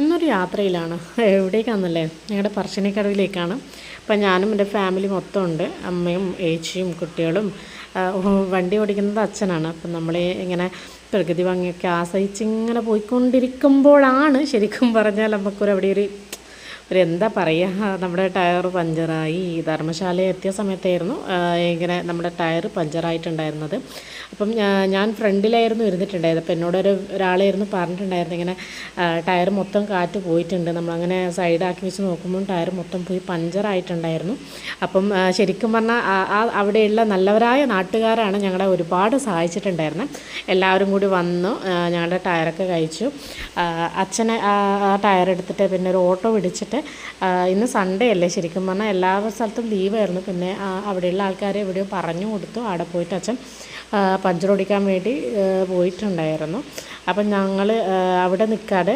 ഇന്നൊരു യാത്രയിലാണ്. എവിടേക്കാണെന്നല്ലേ ഞങ്ങളുടെ പറശ്ശിനിക്കടവിലേക്കാണ്. അപ്പം ഞാനും എന്റെ ഫാമിലി മൊത്തം ഉണ്ട് അമ്മയും ഏച്ചിയും കുട്ടികളും വണ്ടി ഓടിക്കുന്നത് അച്ഛനാണ്. അപ്പം നമ്മൾ ഇങ്ങനെ പ്രകൃതി ഭംഗിയൊക്കെ ആസ്വദിച്ച് ഇങ്ങനെ പോയിക്കൊണ്ടിരിക്കുമ്പോഴാണ് ശരിക്കും പറഞ്ഞാൽ നമുക്കൊരു അവിടെ ഒരു എന്താ പറയുക നമ്മുടെ ടയർ പഞ്ചറായി. ധർമ്മശാല എത്തിയ സമയത്തായിരുന്നു ഇങ്ങനെ നമ്മുടെ ടയർ പഞ്ചറായിട്ടുണ്ടായിരുന്നത്. അപ്പം ഞാൻ ഫ്രണ്ടിലായിരുന്നു ഇരുന്നിട്ടുണ്ടായത് അപ്പം എന്നോടൊരു ഒരാളായിരുന്നു പറഞ്ഞിട്ടുണ്ടായിരുന്നു ഇങ്ങനെ ടയർ മൊത്തം കാറ്റ് പോയിട്ടുണ്ട്. നമ്മളങ്ങനെ സൈഡാക്കി വെച്ച് നോക്കുമ്പോൾ ടയർ മൊത്തം പോയി പഞ്ചറായിട്ടുണ്ടായിരുന്നു. അപ്പം ശരിക്കും പറഞ്ഞാൽ ആ- അവിടെയുള്ള നല്ലവരായ നാട്ടുകാരാണ് ഞങ്ങളെ ഒരുപാട് സഹായിച്ചിട്ടുണ്ടായിരുന്നത് എല്ലാവരും കൂടി വന്നു ഞങ്ങളുടെ ടയറൊക്കെ കഴിച്ചു. അച്ഛനെ ആ ടയർ എടുത്തിട്ട് പിന്നെ ഒരു ഓട്ടോ പിടിച്ചിട്ട് ആ, ഇന്ന് സൺഡേ അല്ലേ ശരിക്കും പറഞ്ഞാൽ എല്ലാ സ്ഥലത്തും ലീവായിരുന്നു പിന്നെ അവിടെയുള്ള ആൾക്കാരെ എവിടെയോ പറഞ്ഞു കൊടുത്തു. അവിടെ പോയിട്ട് അച്ഛൻ പഞ്ചർ ഓടിക്കാൻ വേണ്ടി പോയിട്ടുണ്ടായിരുന്നു. അപ്പം ഞങ്ങൾ അവിടെ നിൽക്കാതെ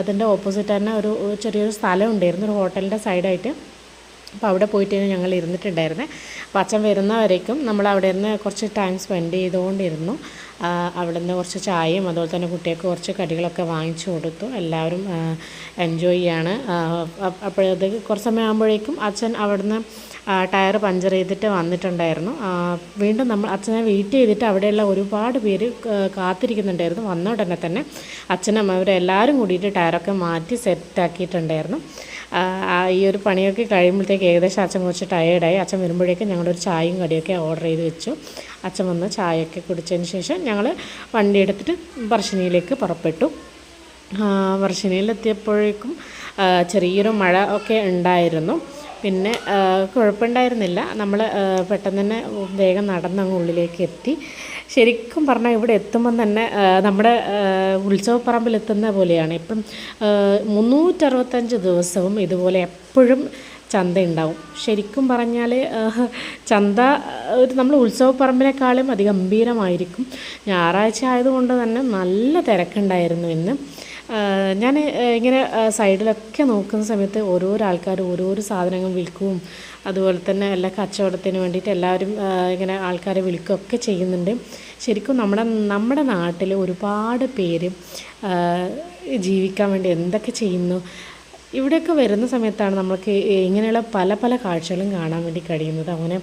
അതിന്റെ ഓപ്പോസിറ്റ് തന്നെ ഒരു ചെറിയൊരു സ്ഥലം ഉണ്ടായിരുന്നു. ഒരു ഹോട്ടലിന്റെ സൈഡായിട്ട് അപ്പോൾ അവിടെ പോയിട്ട് ഞങ്ങൾ ഇരുന്നിട്ടുണ്ടായിരുന്നേ. അപ്പോൾ അച്ഛൻ വരുന്നവരേക്കും നമ്മൾ അവിടെ നിന്ന് കുറച്ച് ടൈം സ്പെൻഡ് ചെയ്തുകൊണ്ടിരുന്നു. അവിടെ നിന്ന് കുറച്ച് ചായയും അതുപോലെ തന്നെ കുട്ടികൾക്ക് കുറച്ച് കടികളൊക്കെ വാങ്ങിച്ചു കൊടുത്തു. എല്ലാവരും എൻജോയ് ചെയ്യാണ്. അപ്പോഴത് അപ്പ- കുറച്ച് സമയം ആകുമ്പോഴേക്കും അച്ഛൻ അവിടുന്ന് ടയർ പഞ്ചർ ചെയ്തിട്ട് വന്നിട്ടുണ്ടായിരുന്നു. വീണ്ടും നമ്മൾ അച്ഛനെ വെയിറ്റ് ചെയ്തിട്ട് അവിടെയുള്ള ഒരുപാട് പേര് കാത്തിരിക്കുന്നുണ്ടായിരുന്നു. വന്ന ഉടനെ തന്നെ അച്ഛനും അവരെല്ലാവരും കൂടിയിട്ട് ടയറൊക്കെ മാറ്റി സെറ്റാക്കിയിട്ടുണ്ടായിരുന്നു ഈ ഒരു പണിയൊക്കെ കഴിയുമ്പോഴത്തേക്ക് ഏകദേശം അച്ഛൻ കുറച്ച് ടയേർഡായി അച്ഛൻ വരുമ്പോഴേക്കും ഞങ്ങളൊരു ചായയും കടിയൊക്കെ ഓർഡർ ചെയ്ത് വെച്ചു. അച്ഛൻ വന്ന് ചായയൊക്കെ കുടിച്ചതിന് ശേഷം ഞങ്ങൾ വണ്ടി എടുത്തിട്ട് പറശ്ശിനിയിലേക്ക് പുറപ്പെട്ടു. പറശ്ശിനിയിലെത്തിയപ്പോഴേക്കും ചെറിയൊരു മഴ ഒക്കെ ഉണ്ടായിരുന്നു. പിന്നെ കുഴപ്പമുണ്ടായിരുന്നില്ല. നമ്മൾ പെട്ടെന്ന് തന്നെ വേഗം നടന്ന് അങ്ങ് ഉള്ളിലേക്ക് എത്തി. ശരിക്കും പറഞ്ഞാൽ ഇവിടെ എത്തുമ്പം തന്നെ നമ്മുടെ ഉത്സവപ്പറമ്പിലെത്തുന്ന പോലെയാണ്. ഇപ്പം മുന്നൂറ്ററുപത്തഞ്ച് ദിവസവും ഇതുപോലെ എപ്പോഴും ചന്ത ഉണ്ടാവും ശരിക്കും പറഞ്ഞാൽ ചന്ത ഒരു നമ്മൾ ഉത്സവപ്പറമ്പിനേക്കാളും അതിഗംഭീരമായിരിക്കും ഞായറാഴ്ച ആയതുകൊണ്ട് തന്നെ നല്ല തിരക്കുണ്ടായിരുന്നു ഇന്ന്. ഞാൻ ഇങ്ങനെ സൈഡിലൊക്കെ നോക്കുന്ന സമയത്ത് ഓരോരോ ആൾക്കാർ ഓരോരോ സാധനങ്ങൾ വിൽക്കുകയും അതുപോലെ തന്നെ എല്ലാ കച്ചവടത്തിന് വേണ്ടിയിട്ട് എല്ലാവരും ഇങ്ങനെ ആൾക്കാരെ വിളിക്കുകയൊക്കെ ചെയ്യുന്നുണ്ട്. ശരിക്കും നമ്മുടെ നമ്മുടെ നാട്ടിൽ ഒരുപാട് പേര് ജീവിക്കാൻ വേണ്ടി എന്തൊക്കെ ചെയ്യുന്നു. ഇവിടെയൊക്കെ വരുന്ന സമയത്താണ് നമുക്ക് ഇങ്ങനെയുള്ള പല പല കാഴ്ചകളും കാണാൻ വേണ്ടി കഴിയുന്നത്. അങ്ങനെ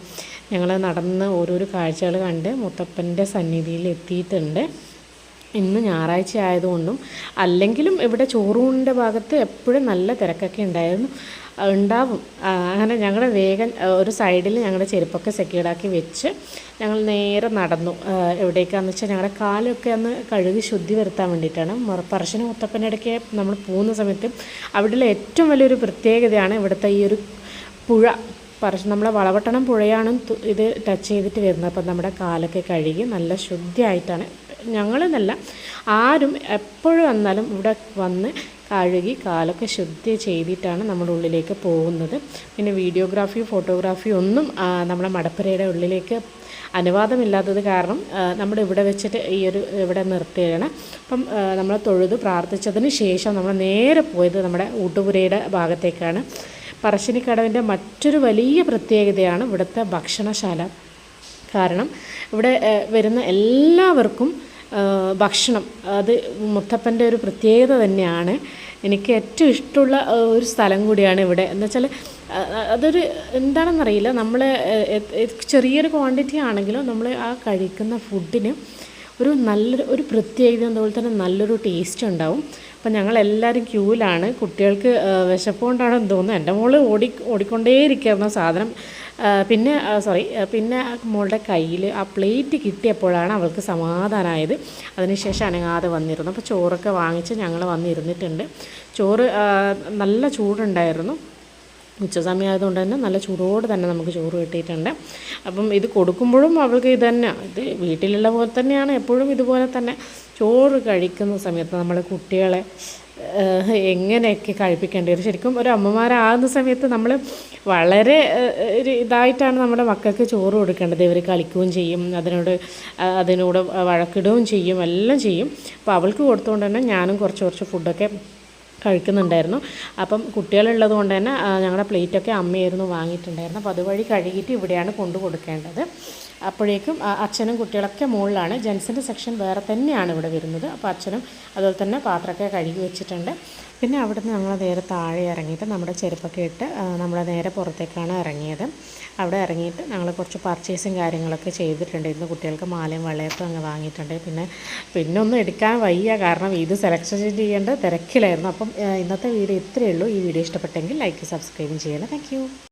ഞങ്ങൾ നടന്ന് ഓരോരോ കാഴ്ചകൾ കണ്ട് മുത്തപ്പന്റെ സന്നിധിയിൽ എത്തിയിട്ടുണ്ട് ഇന്ന് ഞായറാഴ്ച ആയതുകൊണ്ടും അല്ലെങ്കിലും ഇവിടെ ചോറൂണിന്റെ ഭാഗത്ത് എപ്പോഴും നല്ല തിരക്കൊക്കെ ഉണ്ടായിരുന്നു ഉണ്ടാവും. അങ്ങനെ ഞങ്ങൾ വേഗം ഒരു സൈഡിൽ ഞങ്ങളുടെ ചെരുപ്പൊക്കെ സെക്യൂർഡാക്കി വെച്ച് ഞങ്ങൾ നേരെ നടന്നു. എവിടേക്കാന്ന് വെച്ചാൽ ഞങ്ങളുടെ കാലൊക്കെ ഒന്ന് കഴുകി ശുദ്ധി വരുത്താൻ വേണ്ടിയിട്ടാണ്. മുറ- മുത്തപ്പനടയ്ക്ക് നമ്മൾ പോകുന്ന സമയത്ത് അവിടെയുള്ള ഏറ്റവും വലിയൊരു പ്രത്യേകതയാണ് ഇവിടുത്തെ ഈ ഒരു പുഴ. പറശ് നമ്മളെ വളവട്ടണം പുഴയാണ് ഇത് ടച്ച് ചെയ്തിട്ട് വരുന്നത്. അപ്പം നമ്മുടെ കാലൊക്കെ കഴുകി നല്ല ശുദ്ധിയായിട്ടാണ് ഞങ്ങളെന്നല്ല ആരും എപ്പോഴും വന്നാലും ഇവിടെ വന്ന് കഴുകി കാലൊക്കെ ശുദ്ധി ചെയ്തിട്ടാണ് നമ്മുടെ ഉള്ളിലേക്ക് പോകുന്നത്. പിന്നെ വീഡിയോഗ്രാഫി ഫോട്ടോഗ്രാഫി ഒന്നും നമ്മുടെ മടപ്പുരയുടെ ഉള്ളിലേക്ക് അനുവാദമില്ലാത്തത് കാരണം നമ്മൾ ഇവിടെ വെച്ചിട്ട് ഈ ഒരു ഇവിടെ നിർത്തുകയാണ് അപ്പം നമ്മൾ തൊഴുത് പ്രാർത്ഥിച്ചതിന് ശേഷം നമ്മൾ നേരെ പോയത് നമ്മുടെ ഊട്ടുപുരയുടെ ഭാഗത്തേക്കാണ്. പറശ്ശിനിക്കടവിന്റെ മറ്റൊരു വലിയ പ്രത്യേകതയാണ് ഇവിടുത്തെ ഭക്ഷണശാല. കാരണം ഇവിടെ വരുന്ന എല്ലാവർക്കും ഭക്ഷണം. അത് മുത്തപ്പന്റെ ഒരു പ്രത്യേകത തന്നെയാണ്. എനിക്ക് ഏറ്റവും ഇഷ്ടമുള്ള ഒരു സ്ഥലം കൂടിയാണ് ഇവിടെ. എന്ന് വെച്ചാൽ അതൊരു എന്താണെന്നറിയില്ല. നമ്മൾ ചെറിയൊരു ക്വാണ്ടിറ്റി ആണെങ്കിലും നമ്മൾ ആ കഴിക്കുന്ന ഫുഡിന് ഒരു നല്ലൊരു ഒരു പ്രത്യേകത അതുപോലെ തന്നെ നല്ലൊരു ടേസ്റ്റ് ഉണ്ടാവും. അപ്പം ഞങ്ങളെല്ലാവരും ക്യൂവിലാണ് കുട്ടികൾക്ക് വിശപ്പ് കൊണ്ടാണെന്ന് തോന്നുന്നു. എന്റെ മോൾ ഓടി ഓടിക്കൊണ്ടേയിരിക്കുന്ന സാധനം. പിന്നെ സോറി പിന്നെ മോളുടെ കയ്യിൽ ആ പ്ലേറ്റ് കിട്ടിയപ്പോഴാണ് അവൾക്ക് സമാധാനമായത് അതിനുശേഷം അനങ്ങാതെ വന്നിരുന്നു. അപ്പോൾ ചോറൊക്കെ വാങ്ങിച്ച് ഞങ്ങൾ വന്നിരുന്നിട്ടുണ്ട്. ചോറ് നല്ല ചൂടുണ്ടായിരുന്നു. ഉച്ച സമയമായതുകൊണ്ട് തന്നെ നല്ല ചൂടോട് തന്നെ നമുക്ക് ചോറ് കിട്ടിയിട്ടുണ്ട്. അപ്പം ഇത് കൊടുക്കുമ്പോഴും അവൾക്ക് ഇത് തന്നെ ഇത് വീട്ടിലുള്ള പോലെ തന്നെയാണ് എപ്പോഴും ഇതുപോലെ തന്നെ ചോറ് കഴിക്കുന്ന സമയത്ത് നമ്മൾ കുട്ടികളെ എങ്ങനെയൊക്കെ കഴിപ്പിക്കേണ്ടി വരും. ശരിക്കും ഒരു അമ്മമാരാകുന്ന സമയത്ത് നമ്മൾ വളരെ ഒരു ഇതായിട്ടാണ് നമ്മുടെ മക്കൾക്ക് ചോറ് കൊടുക്കേണ്ടത്. ഇവർ കളിക്കുകയും ചെയ്യും അതിനോട് അതിനോട് വഴക്കിടുകയും ചെയ്യും എല്ലാം ചെയ്യും. അപ്പോൾ അവൾക്ക് കൊടുത്തുകൊണ്ട് തന്നെ ഞാനും കുറച്ച് കുറച്ച് ഫുഡൊക്കെ കഴിക്കുന്നുണ്ടായിരുന്നു. അപ്പം കുട്ടികളുള്ളത് കൊണ്ട് തന്നെ ഞങ്ങളുടെ പ്ലേറ്റൊക്കെ അമ്മയായിരുന്നു വാങ്ങിയിട്ടുണ്ടായിരുന്നു അപ്പോൾ അതുവഴി കഴുകിയിട്ട് ഇവിടെയാണ് കൊണ്ടു കൊടുക്കേണ്ടത്. അപ്പോഴേക്കും അച്ഛനും കുട്ടികളൊക്കെ മുകളിലാണ്. ജെൻസിന്റെ സെക്ഷൻ വേറെ തന്നെയാണ് ഇവിടെ വരുന്നത്. അപ്പോൾ അച്ഛനും അതുപോലെ തന്നെ പാത്രമൊക്കെ കഴുകി വെച്ചിട്ടുണ്ട്. പിന്നെ അവിടുന്ന് ഞങ്ങൾ നേരെ താഴെ ഇറങ്ങിയിട്ട് നമ്മുടെ ചെരുപ്പൊക്കെ ഇട്ട് നമ്മൾ നേരെ പുറത്തേക്കാണ് ഇറങ്ങിയത്. അവിടെ ഇറങ്ങിയിട്ട് ഞങ്ങൾ കുറച്ച് പർച്ചേസും കാര്യങ്ങളൊക്കെ ചെയ്തിട്ടുണ്ടായിരുന്നു. കുട്ടികൾക്ക് മാലയും വളയൊക്കെ അങ്ങ് വാങ്ങിയിട്ടുണ്ട്. പിന്നെ പിന്നെ ഒന്നും എടുക്കാൻ വയ്യ. കാരണം ഇത് സെലക്ഷൻ ചെയ്യേണ്ട തിരക്കിലായിരുന്നു. അപ്പം ഇന്നത്തെ വീഡിയോ ഇത്രയേ ഉള്ളൂ. ഈ വീഡിയോ ഇഷ്ടപ്പെട്ടെങ്കിൽ ലൈക്ക് സബ്സ്ക്രൈബും ചെയ്യണം. താങ്ക്